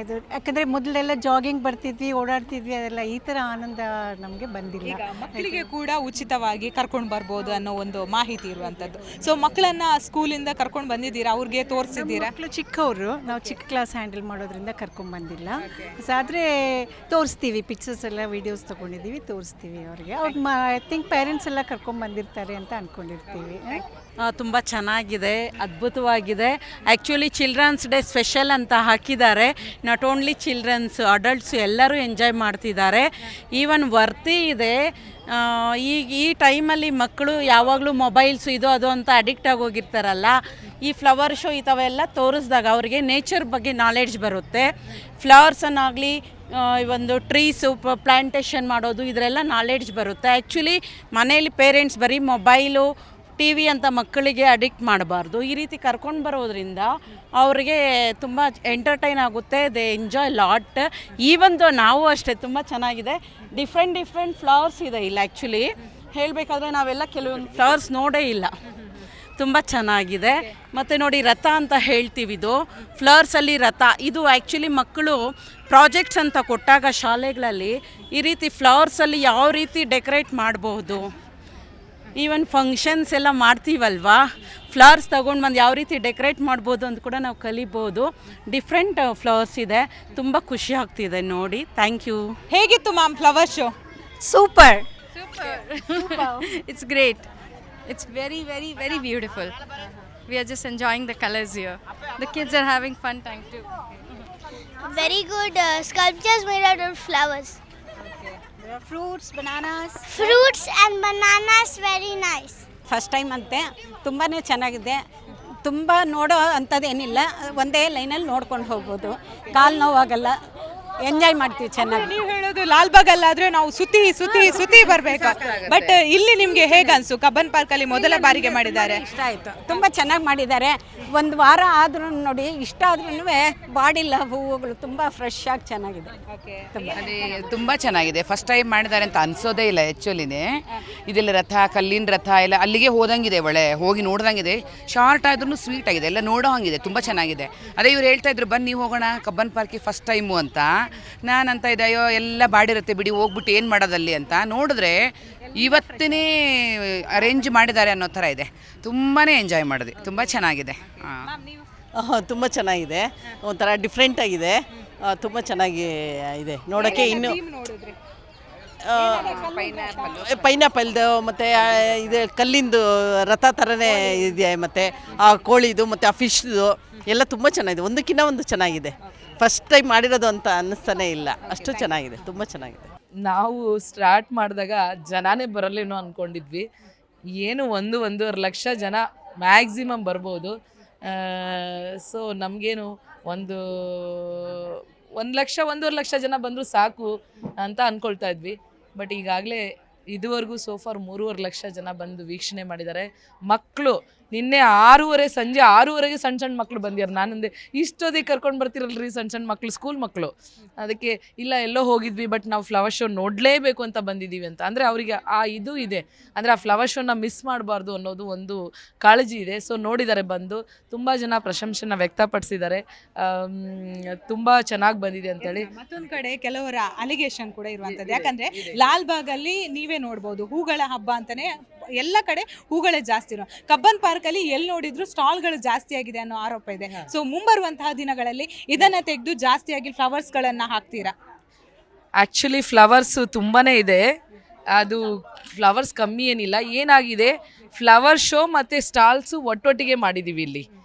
ಇದು ಯಾಕಂದರೆ ಮೊದಲೆಲ್ಲ ಜಾಗಿಂಗ್ ಬರ್ತಿದ್ವಿ ಓಡಾಡ್ತಿದ್ವಿ ಅದೆಲ್ಲ ಈ ಥರ ಆನಂದ ನಮಗೆ ಬಂದಿಲ್ಲ. ಈಗ ಮಕ್ಕಳಿಗೆ ಕೂಡ ಉಚಿತವಾಗಿ ಕರ್ಕೊಂಡು ಬರ್ಬೋದು ಅನ್ನೋ ಒಂದು ಮಾಹಿತಿ ಇರುವಂಥದ್ದು ಸೊ ಮಕ್ಕಳನ್ನ ಸ್ಕೂಲಿಂದ ಕರ್ಕೊಂಡು ಬಂದಿದ್ದೀರಾ? ಅವ್ರಿಗೆ ತೋರಿಸಿದ್ದೀರಾ? ಮಕ್ಕಳು ಚಿಕ್ಕವರು ನಾವು ಚಿಕ್ಕ ಕ್ಲಾಸ್ ಹ್ಯಾಂಡಲ್ ಮಾಡೋದ್ರಿಂದ ಕರ್ಕೊಂಬಂದಿಲ್ಲ ಸೊ ಆದರೆ ತೋರಿಸ್ತೀವಿ ಪಿಕ್ಚರ್ಸ್ ಎಲ್ಲ ವೀಡಿಯೋಸ್ ತೊಗೊಂಡಿದ್ದೀವಿ ತೋರಿಸ್ತೀವಿ ಅವ್ರಿಗೆ. ಅವ್ರ ಐ ಥಿಂಕ್ ಪೇರೆಂಟ್ಸ್ ಎಲ್ಲ ಕರ್ಕೊಂಬಂದಿರ್ತಾರೆ ಅಂತ ಅಂದ್ಕೊಂಡಿರ್ತೀವಿ ತುಂಬ ಚೆನ್ನಾಗಿದೆ ಅದ್ಭುತವಾಗಿದೆ. ಆ್ಯಕ್ಚುಲಿ ಚಿಲ್ಡ್ರನ್ಸ್ ಡೇ ಸ್ಪೆಷಲ್ ಅಂತ ಹಾಕಿದ್ದಾರೆ. ನಾಟ್ ಓನ್ಲಿ ಚಿಲ್ಡ್ರನ್ಸ್ ಅಡಲ್ಟ್ಸ್ ಎಲ್ಲರೂ ಎಂಜಾಯ್ ಮಾಡ್ತಿದ್ದಾರೆ. ಈವನ್ ವರ್ತಿ ಇದೆ. ಈಗ ಈ ಟೈಮಲ್ಲಿ ಮಕ್ಕಳು ಯಾವಾಗಲೂ ಮೊಬೈಲ್ಸು ಇದು, ಅದು ಅಂತ ಅಡಿಕ್ಟ್ ಆಗೋಗಿರ್ತಾರಲ್ಲ ಈ ಫ್ಲವರ್ ಶೋ ಇಂಥವೆಲ್ಲ ತೋರಿಸಿದಾಗ ಅವರಿಗೆ ನೇಚರ್ ಬಗ್ಗೆ ನಾಲೆಡ್ಜ್ ಬರುತ್ತೆ. ಫ್ಲವರ್ಸನ್ನಾಗಲಿ ಒಂದು ಟ್ರೀಸು ಪ್ಲಾಂಟೇಷನ್ ಮಾಡೋದು, ಇದರೆಲ್ಲ ನಾಲೆಡ್ಜ್ ಬರುತ್ತೆ. ಆ್ಯಕ್ಚುಲಿ ಮನೆಯಲ್ಲಿ ಪೇರೆಂಟ್ಸ್ ಬರೀ ಮೊಬೈಲು ಟಿ ವಿ ಅಂತ ಮಕ್ಕಳಿಗೆ ಅಡಿಕ್ಟ್ ಮಾಡಬಾರ್ದು. ಈ ರೀತಿ ಕರ್ಕೊಂಡು ಬರೋದ್ರಿಂದ ಅವರಿಗೆ ತುಂಬ ಎಂಟರ್ಟೈನ್ ಆಗುತ್ತೆ. ದೇ ಎಂಜಾಯ್ ಲಾಟ್ ಈವಂದು ನಾವು ಅಷ್ಟೇ ತುಂಬ ಚೆನ್ನಾಗಿದೆ. ಡಿಫ್ರೆಂಟ್ ಡಿಫ್ರೆಂಟ್ ಫ್ಲವರ್ಸ್ ಇದೆ ಇಲ್ಲಿ ಆ್ಯಕ್ಚುಲಿ ಹೇಳಬೇಕಾದ್ರೆ ನಾವೆಲ್ಲ ಕೆಲವೊಂದು ಫ್ಲವರ್ಸ್ ನೋಡೇ ಇಲ್ಲ. ತುಂಬ ಚೆನ್ನಾಗಿದೆ. ಮತ್ತು ನೋಡಿ ರಥ ಅಂತ ಹೇಳ್ತೀವಿ ಇದು. ಫ್ಲವರ್ಸಲ್ಲಿ ರಥ. ಇದು ಆ್ಯಕ್ಚುಲಿ ಮಕ್ಕಳು ಪ್ರಾಜೆಕ್ಟ್ಸ್ ಅಂತ ಕೊಟ್ಟಾಗ ಶಾಲೆಗಳಲ್ಲಿ ಈ ರೀತಿ ಫ್ಲವರ್ಸಲ್ಲಿ ಯಾವ ರೀತಿ ಡೆಕೋರೇಟ್ ಮಾಡಬಹುದು? ಈವನ್ ಫಂಕ್ಷನ್ಸ್ ಎಲ್ಲ ಮಾಡ್ತೀವಲ್ವಾ? ಫ್ಲವರ್ಸ್ ತಗೊಂಡು ಬಂದು ಯಾವ ರೀತಿ ಡೆಕೋರೇಟ್ ಮಾಡ್ಬೋದು ಅಂತ ಕೂಡ ನಾವು ಕಲಿಬೋದು. ಡಿಫ್ರೆಂಟ್ ಫ್ಲವರ್ಸ್ uh, ಇದೆ. ತುಂಬ ಖುಷಿ ಆಗ್ತಿದೆ ನೋಡಿ. ಥ್ಯಾಂಕ್ ಯು ಹೇಗಿತ್ತು ma'am flower show super it's great it's very very very beautiful we are just enjoying the colours your the kids are having fun thank you very good sculptures made of flowers fruits bananas fruits and bananas very nice first time ಅಂತೆ ತುಂಬಾ ಚೆನ್ನಾಗಿದೆ. ತುಂಬ ನೋಡೋ ಅಂಥದ್ದೇನಿಲ್ಲ ಒಂದೇ ಲೈನಲ್ಲಿ ನೋಡ್ಕೊಂಡು ಹೋಗ್ಬೋದು. ಕಾಲು ನೋವಾಗಲ್ಲ. Enjoy ಮಾಡ್ತೀವಿ ಚೆನ್ನಾಗಿ. ನೀವು ಹೇಳೋದು ಲಾಲ್ಬಾಗ್ ಅಲ್ಲಾದ್ರೆ ನಾವು ಸುತ್ತಿ ಸುತ್ತಿ ಸುತ್ತಿ ಬರ್ಬೇಕು? ಬಟ್ ಇಲ್ಲಿ ನಿಮ್ಗೆ ಹೇಗನ್ಸು ಕಬ್ಬನ್ ಪಾರ್ಕ್ ಅಲ್ಲಿ ಮೊದಲ ಬಾರಿಗೆ ಮಾಡಿದ್ದಾರೆ. ಇಷ್ಟ ಆಯಿತು. ತುಂಬ ಚೆನ್ನಾಗಿ ಮಾಡಿದ್ದಾರೆ. ಒಂದು ವಾರ ಆದ್ರೂ ನೋಡಿ ಇಷ್ಟ ಆದ್ರೂ ಬಾಡಿಲ್ಲ ಹೂವುಗಳು ತುಂಬ ಫ್ರೆಶ್ ಆಗಿ ಚೆನ್ನಾಗಿದೆ. ತುಂಬಾ. ಅದೇ ತುಂಬ ಚೆನ್ನಾಗಿದೆ. ಫಸ್ಟ್ ಟೈಮ್ ಮಾಡಿದ್ದಾರೆ ಅಂತ ಅನ್ಸೋದೇ ಇಲ್ಲ ಆ್ಯಕ್ಚುಲಿನೇ ಇದೆಲ್ಲ ರಥ ಕಲ್ಲಿನ ರಥ ಎಲ್ಲ ಅಲ್ಲಿಗೆ ಹೋದಂಗಿದೆ ಒಳ್ಳೆ ಹೋಗಿ ನೋಡ್ದಂಗಿದೆ. ಶಾರ್ಟ್ ಆದ್ರೂ ಸ್ವೀಟ್ ಆಗಿದೆ. ಎಲ್ಲ ನೋಡೋ ಹಂಗಿದೆ ತುಂಬ ಚೆನ್ನಾಗಿದೆ. ಅದೇ ಇವ್ರು ಹೇಳ್ತಾ ಇದ್ರು ಬನ್ನಿ ಹೋಗೋಣ ಕಬ್ಬನ್ ಪಾರ್ಕಿಗೆ ಫಸ್ಟ್ ಟೈಮು ಅಂತ. ನಾನು ಇದೆ ಅಯ್ಯೋ ಎಲ್ಲ ಬಾಡಿರುತ್ತೆ ಬಿಡಿ ಹೋಗ್ಬಿಟ್ಟು ಏನು ಮಾಡೋದಲ್ಲಿ ಅಂತ. ನೋಡಿದ್ರೆ ಇವತ್ತಿನೇ ಅರೇಂಜ್ ಮಾಡಿದ್ದಾರೆ ಅನ್ನೋ ಥರ ಇದೆ. ತುಂಬಾ ಎಂಜಾಯ್ ಮಾಡಿದ್ವಿ ತುಂಬ ಚೆನ್ನಾಗಿದೆ. ತುಂಬ ಚೆನ್ನಾಗಿದೆ. ಒಂಥರ ಡಿಫ್ರೆಂಟ್ ಆಗಿದೆ. ತುಂಬ ಚೆನ್ನಾಗಿ ಇದೆ. ನೋಡೋಕ್ಕೆ ಇನ್ನು ಪೈನಾಪಲ್ದು ಮತ್ತು ಇದು ಕಲ್ಲಿಂದು ರಥ ಥರನೇ ಇದೆ ಮತ್ತು ಆ ಕೋಳಿದು ಮತ್ತು ಆ ಫಿಶ್ದು ಎಲ್ಲ ತುಂಬ ಚೆನ್ನಾಗಿದೆ. ಒಂದಕ್ಕಿಂತ ಒಂದು ಚೆನ್ನಾಗಿದೆ. ಫಸ್ಟ್ ಟೈಮ್ ಮಾಡಿರೋದು ಅಂತ ಅನ್ನಿಸ್ತಾನೆ ಇಲ್ಲ. ಅಷ್ಟು ಚೆನ್ನಾಗಿದೆ, ತುಂಬ ಚೆನ್ನಾಗಿದೆ. ನಾವು ಸ್ಟಾರ್ಟ್ ಮಾಡಿದಾಗ ಜನಾನೇ ಬರಲ್ಲೇನೋ ಅಂದ್ಕೊಂಡಿದ್ವಿ ಏನು ಒಂದು, ಒಂದೂವರೆ ಲಕ್ಷ ಜನ ಮ್ಯಾಕ್ಸಿಮಮ್ ಬರ್ಬೋದು. ಸೊ ನಮಗೇನು ಒಂದು ಒಂದು ಲಕ್ಷ, ಒಂದೂವರೆ ಲಕ್ಷ ಜನ ಬಂದರೂ ಸಾಕು ಅಂತ ಅಂದ್ಕೊಳ್ತಾ ಇದ್ವಿ. ಬಟ್ ಈಗಾಗಲೇ ಇದುವರೆಗೂ ಸೋಫಾರ್ ಮೂರುವರೆ ಲಕ್ಷ ಜನ ಬಂದು ವೀಕ್ಷಣೆ ಮಾಡಿದ್ದಾರೆ. ಮಕ್ಕಳು ನಿನ್ನೆ ಆರೂವರೆ ಸಂಜೆ ಆರೂವರೆಗೆ ಸಣ್ಣ ಸಣ್ಣ ಮಕ್ಕಳು ಬಂದಿದ್ದಾರೆ ನಾನಂದೆ ಇಷ್ಟೊತ್ತಿಗೆ ಕರ್ಕೊಂಡು ಬರ್ತಿರಲ್ರಿ ಸಣ್ಣ ಸಣ್ಣ ಮಕ್ಕಳು ಸ್ಕೂಲ್ ಮಕ್ಕಳು ಅದಕ್ಕೆ ಇಲ್ಲ ಎಲ್ಲೋ ಹೋಗಿದ್ವಿ ಬಟ್ ನಾವು ಫ್ಲವರ್ ಶೋ ನೋಡಲೇಬೇಕು ಅಂತ ಬಂದಿದ್ದೀವಿ ಅಂತ. ಅಂದರೆ ಅವರಿಗೆ ಆ ಇದು ಇದೆ. ಅಂದರೆ ಆ ಫ್ಲವರ್ ಶೋನ ಮಿಸ್ ಮಾಡಬಾರ್ದು ಅನ್ನೋದು ಒಂದು ಕಾಳಜಿ ಇದೆ. ಸೊ ನೋಡಿದ್ದಾರೆ ಬಂದು. ತುಂಬ ಜನ ಪ್ರಶಂಸೆನ ವ್ಯಕ್ತಪಡಿಸಿದ್ದಾರೆ ತುಂಬ ಚೆನ್ನಾಗಿ ಬಂದಿದೆ ಅಂತೇಳಿ ಮತ್ತೊಂದು ಕಡೆ ಕೆಲವರ ಅಲಿಗೇಷನ್ ಕೂಡ ಇರುವಂಥದ್ದು ಯಾಕಂದರೆ ಲಾಲ್ಬಾಗಲ್ಲಿ ನೀವೇ ನೋಡ್ಬೋದು ಹೂಗಳ ಹಬ್ಬ ಅಂತಲೇ ಎಲ್ಲ ಕಡೆ ಹೂಗಳೇ ಜಾಸ್ತಿ ಇರೋ ಕಬ್ಬನ್ ಪಾರ್ಕ್ ಅಲ್ಲಿ ಎಲ್ಲಿ ನೋಡಿದ್ರು ಸ್ಟಾಲ್ಗಳು ಜಾಸ್ತಿ ಆಗಿದೆ ಅನ್ನೋ ಆರೋಪ ಇದೆ. ಸೊ ಮುಂಬರುವಂತಹ ದಿನಗಳಲ್ಲಿ ಇದನ್ನ ತೆಗೆದು ಜಾಸ್ತಿಯಾಗಿ ಫ್ಲವರ್ಸ್ ಗಳನ್ನ ಹಾಕ್ತೀರಾ? ಆಕ್ಚುಲಿ ಫ್ಲವರ್ಸು ತುಂಬಾ ಇದೆ. ಅದು ಫ್ಲವರ್ಸ್ ಕಮ್ಮಿ ಏನಿಲ್ಲ. ಏನಾಗಿದೆ? ಫ್ಲವರ್ ಶೋ ಮತ್ತು ಸ್ಟಾಲ್ಸು ಒಟ್ಟೊಟ್ಟಿಗೆ ಮಾಡಿದ್ದೀವಿ ಇಲ್ಲಿ.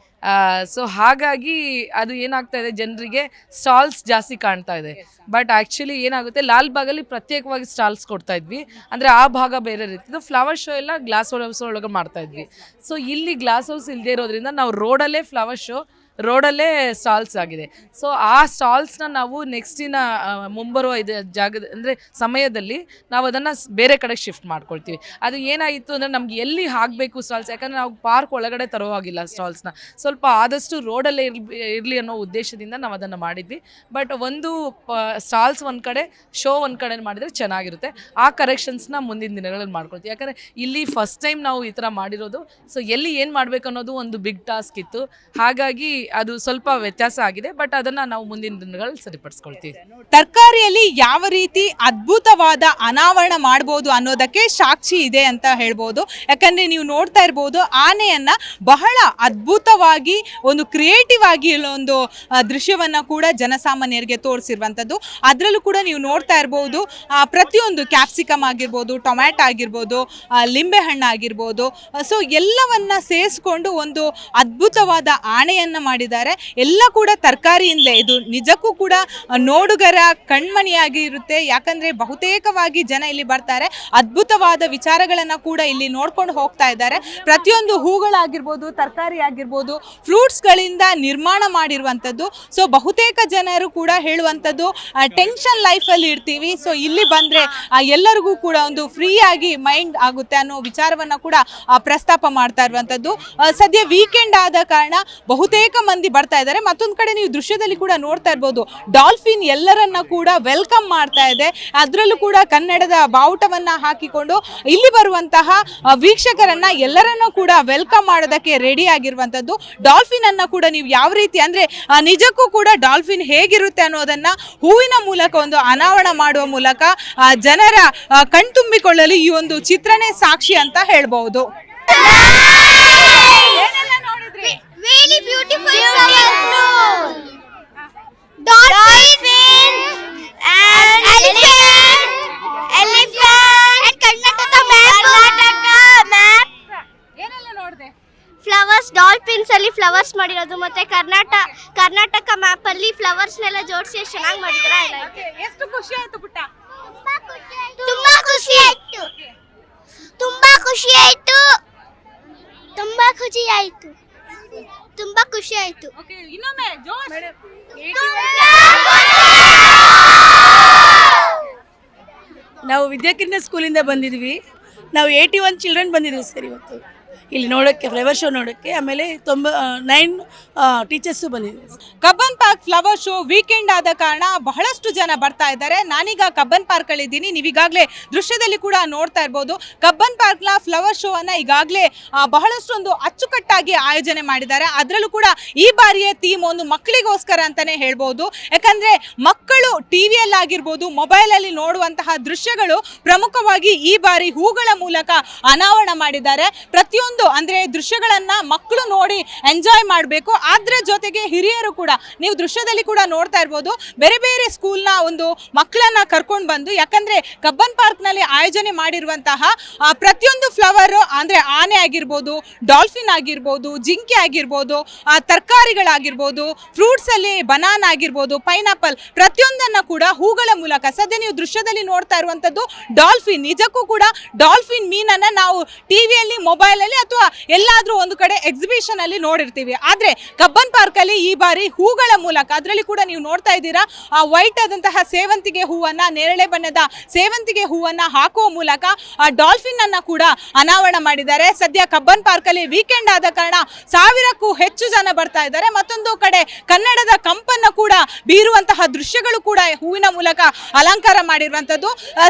ಸೊ ಹಾಗಾಗಿ ಅದು ಏನಾಗ್ತಾ ಇದೆ? ಜನರಿಗೆ ಸ್ಟಾಲ್ಸ್ ಜಾಸ್ತಿ ಕಾಣ್ತಾ ಇದೆ. ಬಟ್ ಆ್ಯಕ್ಚುಲಿ ಏನಾಗುತ್ತೆ? ಲಾಲ್ ಬಾಗಲ್ಲಿ ಪ್ರತ್ಯೇಕವಾಗಿ ಸ್ಟಾಲ್ಸ್ ಕೊಡ್ತಾ ಇದ್ವಿ. ಅಂದರೆ ಆ ಭಾಗ ಬೇರೆ ರೀತಿದು. ಫ್ಲವರ್ ಶೋ ಎಲ್ಲ ಗ್ಲಾಸ್ ಹೌಸ್ ಒಳಗೆ ಮಾಡ್ತಾ ಇದ್ವಿ. ಸೊ ಇಲ್ಲಿ ಗ್ಲಾಸ್ ಹೌಸ್ ಇಲ್ಲದೆ ಇರೋದ್ರಿಂದ ನಾವು ರೋಡಲ್ಲೇ ಫ್ಲವರ್ ಶೋ ರೋಡಲ್ಲೇ ಸ್ಟಾಲ್ಸ್ ಆಗಿದೆ. ಸೊ ಆ ಸ್ಟಾಲ್ಸ್ನ ನಾವು ನೆಕ್ಸ್ಟಿನ ಮುಂಬರುವ ಇದು ಜಾಗದ, ಅಂದರೆ ಸಮಯದಲ್ಲಿ ನಾವು ಅದನ್ನು ಬೇರೆ ಕಡೆ ಶಿಫ್ಟ್ ಮಾಡ್ಕೊಳ್ತೀವಿ. ಅದು ಏನಾಯಿತು ಅಂದರೆ ನಮ್ಗೆ ಎಲ್ಲಿ ಹಾಕಬೇಕು ಸ್ಟಾಲ್ಸ್ ಯಾಕಂದರೆ ನಾವು ಪಾರ್ಕ್ ಒಳಗಡೆ ತರೋ ಹಾಗಿಲ್ಲ ಸ್ಟಾಲ್ಸ್ನ ಸ್ವಲ್ಪ ಆದಷ್ಟು ರೋಡಲ್ಲೇ ಇರ್ಲಿ ಇರಲಿ ಅನ್ನೋ ಉದ್ದೇಶದಿಂದ ನಾವು ಅದನ್ನು ಮಾಡಿದ್ವಿ. ಬಟ್ ಒಂದು ಸ್ಟಾಲ್ಸ್ ಒಂದು ಕಡೆ ಶೋ ಒಂದು ಕಡೆ ಮಾಡಿದರೆ ಚೆನ್ನಾಗಿರುತ್ತೆ. ಆ ಕರೆಕ್ಷನ್ಸ್ನ ಮುಂದಿನ ದಿನಗಳಲ್ಲಿ ಮಾಡ್ಕೊಳ್ತೀವಿ. ಯಾಕಂದರೆ ಇಲ್ಲಿ ಫಸ್ಟ್ ಟೈಮ್ ನಾವು ಈ ಥರ ಮಾಡಿರೋದು. ಸೊ ಎಲ್ಲಿ ಏನು ಮಾಡಬೇಕು ಅನ್ನೋದು ಒಂದು ಬಿಗ್ ಟಾಸ್ಕ್ ಇತ್ತು. ಹಾಗಾಗಿ ಅದು ಸ್ವಲ್ಪ ವ್ಯತ್ಯಾಸ ಆಗಿದೆ ಬಟ್ ಅದನ್ನ ನಾವು ಮುಂದಿನ ದಿನಗಳಲ್ಲಿ ಸರಿಪಡಿಸ್ಕೊಳ್ತೀವಿ. ತರಕಾರಿಯಲ್ಲಿ ಯಾವ ರೀತಿ ಅದ್ಭುತವಾದ ಅನಾವರಣ ಮಾಡಬಹುದು ಅನ್ನೋದಕ್ಕೆ ಸಾಕ್ಷಿ ಇದೆ ಅಂತ ಹೇಳ್ಬೋದು. ಯಾಕಂದ್ರೆ ನೀವು ನೋಡ್ತಾ ಇರ್ಬೋದು, ಆನೆಯನ್ನ ಬಹಳ ಅದ್ಭುತವಾಗಿ, ಒಂದು ಕ್ರಿಯೇಟಿವ್ ಆಗಿ ಒಂದು ದೃಶ್ಯವನ್ನ ಕೂಡ ಜನಸಾಮಾನ್ಯರಿಗೆ ತೋರಿಸಿರುವಂಥದ್ದು. ಅದರಲ್ಲೂ ಕೂಡ ನೀವು ನೋಡ್ತಾ ಇರ್ಬೋದು ಪ್ರತಿಯೊಂದು ಕ್ಯಾಪ್ಸಿಕಮ್ ಆಗಿರ್ಬೋದು ಟೊಮ್ಯಾಟೊ ಆಗಿರ್ಬೋದು ಲಿಂಬೆ ಹಣ್ಣು ಆಗಿರ್ಬೋದು ಸೊ ಎಲ್ಲವನ್ನ ಸೇರಿಸ್ಕೊಂಡು ಒಂದು ಅದ್ಭುತವಾದ ಆಣೆಯನ್ನ ಮಾಡಿದ್ದಾರೆ. ಎಲ್ಲ ಕೂಡ ತರಕಾರಿಯಿಂದಲೇ. ಇದು ನಿಜಕ್ಕೂ ಕೂಡ ನೋಡುಗರ ಕಣ್ಮಣಿಯಾಗಿ ಇರುತ್ತೆ. ಯಾಕಂದ್ರೆ ಬಹುತೇಕವಾಗಿ ಜನ ಇಲ್ಲಿ ಬರ್ತಾರೆ. ಅದ್ಭುತವಾದ ವಿಚಾರಗಳನ್ನ ಕೂಡ ಇಲ್ಲಿ ನೋಡ್ಕೊಂಡು ಹೋಗ್ತಾ ಇದ್ದಾರೆ. ಪ್ರತಿಯೊಂದು ಹೂಗಳಾಗಿರ್ಬೋದು ತರಕಾರಿ ಆಗಿರ್ಬೋದು ಫ್ರೂಟ್ಸ್ಗಳಿಂದ ನಿರ್ಮಾಣ ಮಾಡಿರುವಂಥದ್ದು. ಸೊ, ಬಹುತೇಕ ಜನರು ಕೂಡ ಹೇಳುವಂಥದ್ದು ಟೆನ್ಷನ್ ಲೈಫಲ್ಲಿ ಇರ್ತೀವಿ. ಸೊ, ಇಲ್ಲಿ ಬಂದರೆ ಎಲ್ಲರಿಗೂ ಕೂಡ ಒಂದು ಫ್ರೀ ಆಗಿ ಮೈಂಡ್ ಆಗುತ್ತೆ ಅನ್ನೋ ವಿಚಾರವನ್ನು ಕೂಡ ಪ್ರಸ್ತಾಪ ಮಾಡ್ತಾ ಇರುವಂಥದ್ದು. ಸದ್ಯ ವೀಕೆಂಡ್ ಆದ ಕಾರಣ ಬಹುತೇಕ ಮಂದಿ ಬರ್ತಾ ಇದ್ದಾರೆ. ಮತ್ತೊಂದು ಕಡೆ ನೀವು ದೃಶ್ಯದಲ್ಲಿ ಕೂಡ ನೋಡ್ತಾ ಇರ್ಬೋದು. ಡಾಲ್ಫಿನ್ ಎಲ್ಲರನ್ನ ಕೂಡ ವೆಲ್ಕಮ್ ಮಾಡ್ತಾ ಇದೆ. ಅದರಲ್ಲೂ ಕೂಡ ಕನ್ನಡದ ಬಾವುಟವನ್ನ ಹಾಕಿಕೊಂಡು ಇಲ್ಲಿ ಬರುವಂತಹ ವೀಕ್ಷಕರನ್ನ ಎಲ್ಲರನ್ನ ಕೂಡ ವೆಲ್ಕಮ್ ಮಾಡೋದಕ್ಕೆ ರೆಡಿ ಆಗಿರುವಂತದ್ದು ಡಾಲ್ಫಿನ್ ಅನ್ನ ಕೂಡ ನೀವು ಯಾವ ರೀತಿ ಅಂದ್ರೆ ನಿಜಕ್ಕೂ ಕೂಡ ಡಾಲ್ಫಿನ್ ಹೇಗಿರುತ್ತೆ ಅನ್ನೋದನ್ನ ಹೂವಿನ ಮೂಲಕ ಒಂದು ಅನಾವರಣ ಮಾಡುವ ಮೂಲಕ ಜನರ ಕಣ್ತುಂಬಿಕೊಳ್ಳಲು ಈ ಒಂದು ಚಿತ್ರನೇ ಸಾಕ್ಷಿ ಅಂತ ಹೇಳ್ಬಹುದು. Really beautiful flowers. Dolphin and elephant, elephant. And Karnataka map. Karnataka map. Flowers dolphins ಅಲ್ಲಿ ಫ್ಲವರ್ಸ್ ಮಾಡಿರೋದು ಮತ್ತೆ ಕರ್ನಾಟಕ ಕರ್ನಾಟಕ ಮ್ಯಾಪ್ ಅಲ್ಲಿ ಫ್ಲವರ್ಸ್ ನೆಲ್ಲ ಜೋಡಿಸಿ ಚೆನ್ನಾಗಿ ಮಾಡಿದ್ದಾರೆ ಎಷ್ಟು ಖುಷಿ ಆಯ್ತು ಪುಟ್ಟ? ತುಂಬಾ ಖುಷಿ ಆಯ್ತು. ತುಂಬಾ ಖುಷಿ ಆಯ್ತು. ತುಂಬಾ ಖುಷಿ ಆಯ್ತು. ತುಂಬಾ ಖುಷಿ ಆಯ್ತು. ಇನ್ನೊಮ್ಮೆ ನಾವು ವಿದ್ಯಾಕಿರಣ ಸ್ಕೂಲಿಂದ ಬಂದಿದ್ವಿ. ನಾವು ಏಯ್ಟಿ ಒನ್ ಚಿಲ್ಡ್ರನ್ ಬಂದಿದ್ವಿ ಸರ್ ಇವತ್ತು. ಇಲ್ಲಿ ನೋಡೋಕ್ಕೆ ಫ್ಲೇವರ್ ಶೋ ನೋಡೋಕ್ಕೆ ಆಮೇಲೆ ತೊಂಬ ನೈನ್ ಟೀಚರ್ಸು ಬಂದಿದ್ವಿ. Cubbon park flower show weekend ಆದ ಕಾರಣ ಬಹಳಷ್ಟು ಜನ ಬರ್ತಾ ಇದ್ದಾರೆ. ನಾನೀಗ ಕಬ್ಬನ್ ಪಾರ್ಕ್ ಅಲ್ಲಿ ಇದ್ದೀನಿ. ನೀವೀಗಾಗಲೇ ದೃಶ್ಯದಲ್ಲಿ ಕೂಡ ನೋಡ್ತಾ ಇರ್ಬೋದು. ಕಬ್ಬನ್ ಪಾರ್ಕ್ನ ಫ್ಲವರ್ ಶೋ ಅನ್ನ ಈಗಾಗಲೇ ಬಹಳಷ್ಟೊಂದು ಅಚ್ಚುಕಟ್ಟಾಗಿ ಆಯೋಜನೆ ಮಾಡಿದ್ದಾರೆ. ಅದರಲ್ಲೂ ಕೂಡ ಈ ಬಾರಿಯ ಥೀಮ್ ಒಂದು ಮಕ್ಕಳಿಗೋಸ್ಕರ ಅಂತಾನೆ ಹೇಳ್ಬೋದು. ಯಾಕಂದ್ರೆ ಮಕ್ಕಳು ಟಿವಿಯಲ್ಲಾಗಿರ್ಬೋದು ಮೊಬೈಲ್ ಅಲ್ಲಿ ನೋಡುವಂತಹ ದೃಶ್ಯಗಳು ಪ್ರಮುಖವಾಗಿ ಈ ಬಾರಿ ಹೂಗಳ ಮೂಲಕ ಅನಾವರಣ ಮಾಡಿದ್ದಾರೆ. ಪ್ರತಿಯೊಂದು, ಅಂದ್ರೆ ದೃಶ್ಯಗಳನ್ನ ಮಕ್ಕಳು ನೋಡಿ ಎಂಜಾಯ್ ಮಾಡಬೇಕು. ಅದ್ರ ಜೊತೆಗೆ ಹಿರಿಯರು ಕೂಡ ನೀವು ದೃಶ್ಯದಲ್ಲಿ ಕೂಡ ನೋಡ್ತಾ ಇರ್ಬೋದು. ಬೇರೆ ಬೇರೆ ಸ್ಕೂಲ್ನ ಒಂದು ಮಕ್ಕಳನ್ನ ಕರ್ಕೊಂಡು ಬಂದು, ಯಾಕಂದ್ರೆ ಕಬ್ಬನ್ ಪಾರ್ಕ್ನಲ್ಲಿ ಆಯೋಜನೆ ಮಾಡಿರುವಂತಹ ಪ್ರತಿಯೊಂದು ಫ್ಲವರ್ ಅಂದ್ರೆ ಆನೆ ಆಗಿರ್ಬೋದು ಡಾಲ್ಫಿನ್ ಆಗಿರ್ಬೋದು, ಜಿಂಕೆ ಆಗಿರ್ಬೋದು ತರಕಾರಿಗಳಾಗಿರ್ಬೋದು ಫ್ರೂಟ್ಸ್ ಅಲ್ಲಿ ಬನಾನ್ ಆಗಿರ್ಬೋದು ಪೈನಾಪಲ್ ಪ್ರತಿಯೊಂದನ್ನ ಕೂಡ ಹೂಗಳ ಮೂಲಕ, ಸದ್ಯ ನೀವು ದೃಶ್ಯದಲ್ಲಿ ನೋಡ್ತಾ ಇರುವಂತದ್ದು ಡಾಲ್ಫಿನ್ ನಿಜಕ್ಕೂ ಕೂಡ ಡಾಲ್ಫಿನ್ ಮೀನನ್ನ ನಾವು ಟಿವಿಯಲ್ಲಿ ಮೊಬೈಲ್ ಅಲ್ಲಿ ಅಥವಾ ಎಲ್ಲಾದ್ರೂ ಒಂದು ಕಡೆ ಎಕ್ಸಿಬಿಷನ್ ಅಲ್ಲಿ ನೋಡಿರ್ತೀವಿ. ಆದ್ರೆ ಕಬ್ಬನ್ ಪಾರ್ಕ್ ಅಲ್ಲಿ ಈ ಬಾರಿ ಹೂಗಳ ಮೂಲಕ. ಅದರಲ್ಲಿ ಕೂಡ ನೀವು ನೋಡ್ತಾ ಇದ್ದೀರಾ, ಆ ವೈಟ್ ಆದಂತಹ ಸೇವಂತಿಗೆ ಹೂವನ್ನ, ನೇರಳೆ ಬಣ್ಣದ ಸೇವಂತಿಗೆ ಹೂವನ್ನ ಹಾಕುವ ಮೂಲಕ, ಆ ಡಾಲ್ಫಿನ್ ಅನ್ನ ಕೂಡ ಅನಾವರಣ ಮಾಡಿದ್ದಾರೆ. ಸದ್ಯ ಕಬ್ಬನ್ ಪಾರ್ಕ್ ಅಲ್ಲಿ ವೀಕೆಂಡ್ ಆದ ಕಾರಣ ಸಾವಿರಕ್ಕೂ ಹೆಚ್ಚು ಜನ ಬರ್ತಾ ಇದ್ದಾರೆ. ಮತ್ತೊಂದು ಕಡೆ ಕನ್ನಡದ ಕಂಪನ್ನ ಕೂಡ ಬೀರುವಂತಹ ದೃಶ್ಯಗಳು ಕೂಡ ಹೂವಿನ ಮೂಲಕ ಅಲಂಕಾರ ಮಾಡಿರುವಂತದ್ದು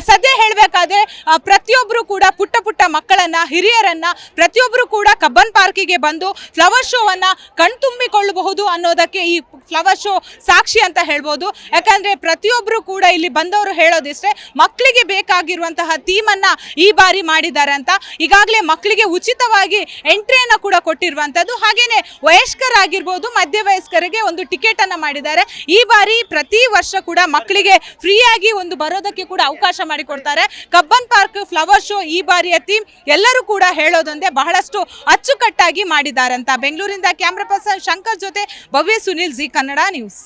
ಸದ್ಯ ಹೇಳಬೇಕಾದ್ರೆ ಪ್ರತಿಯೊಬ್ಬರು ಕೂಡ ಪುಟ್ಟ ಪುಟ್ಟ ಮಕ್ಕಳನ್ನ, ಹಿರಿಯರನ್ನ ಪ್ರತಿಯೊಬ್ಬರು ಕೂಡ ಕಬ್ಬನ್ ಪಾರ್ಕಿಗೆ ಬಂದು ಫ್ಲವರ್ ಶೋವನ್ನ ಕಣ್ತುಂಬಿಕೊಳ್ಳಬಹುದು ಅನ್ನೋದಕ್ಕೆ ಈ ಫ್ಲವರ್ ಶೋ ಸಾಕ್ಷಿ ಅಂತ ಹೇಳ್ಬೋದು. ಯಾಕಂದ್ರೆ ಪ್ರತಿಯೊಬ್ಬರು ಕೂಡ ಇಲ್ಲಿ ಬಂದವರು ಹೇಳೋದಿಷ್ಟೇ ಮಕ್ಕಳಿಗೆ ಬೇಕಾಗಿರುವಂತಹ ಥೀಮನ್ನು ಈ ಬಾರಿ ಮಾಡಿದ್ದಾರೆ ಅಂತ. ಈಗಾಗಲೇ ಮಕ್ಕಳಿಗೆ ಉಚಿತವಾಗಿ ಎಂಟ್ರಿಯನ್ನು ಕೂಡ ಕೊಟ್ಟಿರುವಂಥದ್ದು. ಹಾಗೆಯೇ ವಯಸ್ಕರಾಗಿರ್ಬೋದು, ಮಧ್ಯವಯಸ್ಕರಿಗೆ ಒಂದು ಟಿಕೆಟ್ ಅನ್ನ ಮಾಡಿದ್ದಾರೆ. ಈ ಬಾರಿ ಪ್ರತಿ ವರ್ಷ ಕೂಡ ಮಕ್ಕಳಿಗೆ ಫ್ರೀಯಾಗಿ ಒಂದು ಬರೋದಕ್ಕೆ ಕೂಡ ಅವಕಾಶ ಮಾಡಿಕೊಡ್ತಾರೆ. ಕಬ್ಬನ್ ಪಾರ್ಕ್ ಫ್ಲವರ್ ಶೋ ಈ ಬಾರಿಯ ಥೀಮ್ ಎಲ್ಲರೂ ಕೂಡ ಹೇಳೋದೊಂದೇ ಬಹಳಷ್ಟು ಅಚ್ಚುಕಟ್ಟಾಗಿ ಮಾಡಿದ್ದಾರೆ ಅಂತ. ಬೆಂಗಳೂರಿಂದ ಕ್ಯಾಮ್ರಾ ಪರ್ಸನ್ ಶಂಕರ್ ಜೊತೆ ಭವ್ಯ ಸುನಿಲ್ ಜಿ ಕನ್ನಡ ನ್ಯೂಸ್